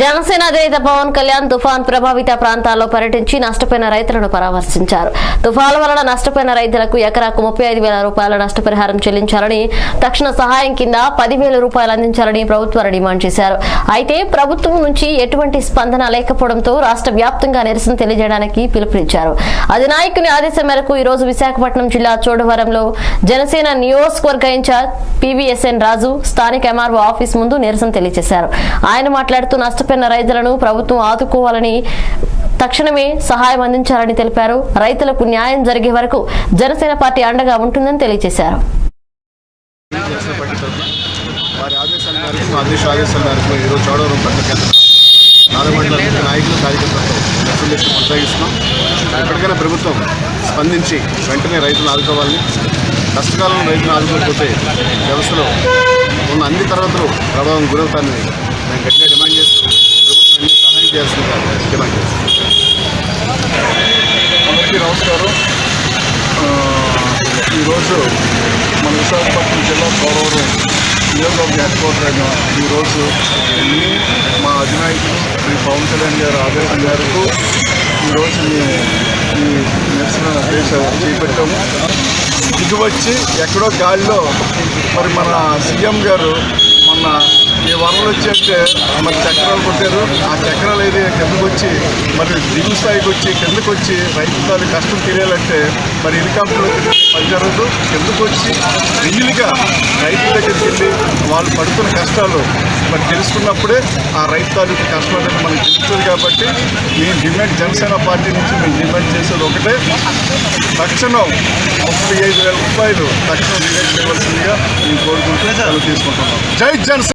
జనసేన అధినేత పవన్ కళ్యాణ్ తుఫాన్ ప్రభావిత ప్రాంతాల్లో పర్యటించి నష్టపోయిన రైతులను పరామర్శించారు. తుఫాను వలన నష్టపోయిన రైతులకు ఎకరాకు ముప్పై ఐదు వేల రూపాయల నష్టపరిహారం చెల్లించాలని తక్షణ సహాయం కింద పదివేల రూపాయలు అందించాలని ప్రభుత్వాన్ని డిమాండ్ చేశారు. అయితే ప్రభుత్వం నుంచి ఎటువంటి స్పందన లేకపోవడంతో రాష్ట్ర వ్యాప్తంగా నిరసన తెలియజేయడానికి పిలుపునిచ్చారు. అధినాయకుని ఆదేశం మేరకు ఈ రోజు విశాఖపట్నం జిల్లా చోడవరంలో జనసేన నియోజకవర్గ ఇన్ఛార్జ్ పివిఎస్ఎన్ రాజు స్థానిక ఎంఆర్ఓ ఆఫీస్ ముందు నిరసన తెలియజేశారు. ఆయన మాట్లాడుతూ నష్టపోయిన రైతులను ప్రభుత్వం ఆదుకోవాలని తక్షణమే సహాయం అందించాలని తెలిపారు. రైతులకు న్యాయం జరిగే వరకు జనసేన పార్టీ అండగా ఉంటుందని తెలియజేశారు. వారి ఆదేశాల మేరకు మా ఆదేశాల మేరకు ఈరోజు చోడవరం పట్టణ కేంద్రం నాదమండల నాయకులు కార్యకర్తలతో రెసల్యూషన్ కొనసాగిస్తున్నాం ఎప్పటికైనా ప్రభుత్వం స్పందించి వెంటనే రైతులను ఆదుకోవాలని కష్టకాలంలో రైతులను ఆదుకోకపోతే వ్యవస్థలో ఉన్న అన్ని తరగతులు ప్రభావం గురవుతానని మేము గట్టిగా డిమాండ్ చేస్తూ ప్రభుత్వం వెంటనే సహాయం చేయాల్సిందిగా డిమాండ్ చేస్తున్నాం అందరికీ నమస్కారం ఆ, ఈరోజు మన విశాఖపట్నం జిల్లా పోలవరం నియోజకవర్గ హెడ్ క్వార్టర్ అయిన ఈరోజు మా అధినాయకులు శ్రీ పవన్ కళ్యాణ్ గారి ఆదేశం మేరకు ఈరోజు మేము ఈ నిరసన చేపట్టాము. ఇది వచ్చి ఎక్కడో గాలిలో మరి మన సీఎం గారు మొన్న వచ్చి అంటే మరి చక్రాలు కొట్టారు. ఆ చక్రాలు అయితే కిందకు వచ్చి మరి దిగు స్థాయికి వచ్చి కిందకు వచ్చి రైతు కష్టం తెలియాలంటే మరి హెలికాప్టర్ పని జరగదు. కిందకు వచ్చి రియల్గా రైతుల దగ్గరికి వెళ్ళి వాళ్ళు పడుతున్న కష్టాలు మరి తెలుసుకున్నప్పుడే ఆ రైతు తాలూకు కష్టం అనేది మనకు తెలుస్తుంది కాబట్టి మేము డిమాండ్ జనసేన పార్టీ నుంచి మేము డిమాండ్ చేసేది ఒకటే. తక్షణం ముప్పై ఐదు వేల రూపాయలు తక్షణం రిలీజ్ చేయవలసిందిగా మేము కోరుకుంటూ సెలవు తీసుకుంటున్నాం. జై జనసేన!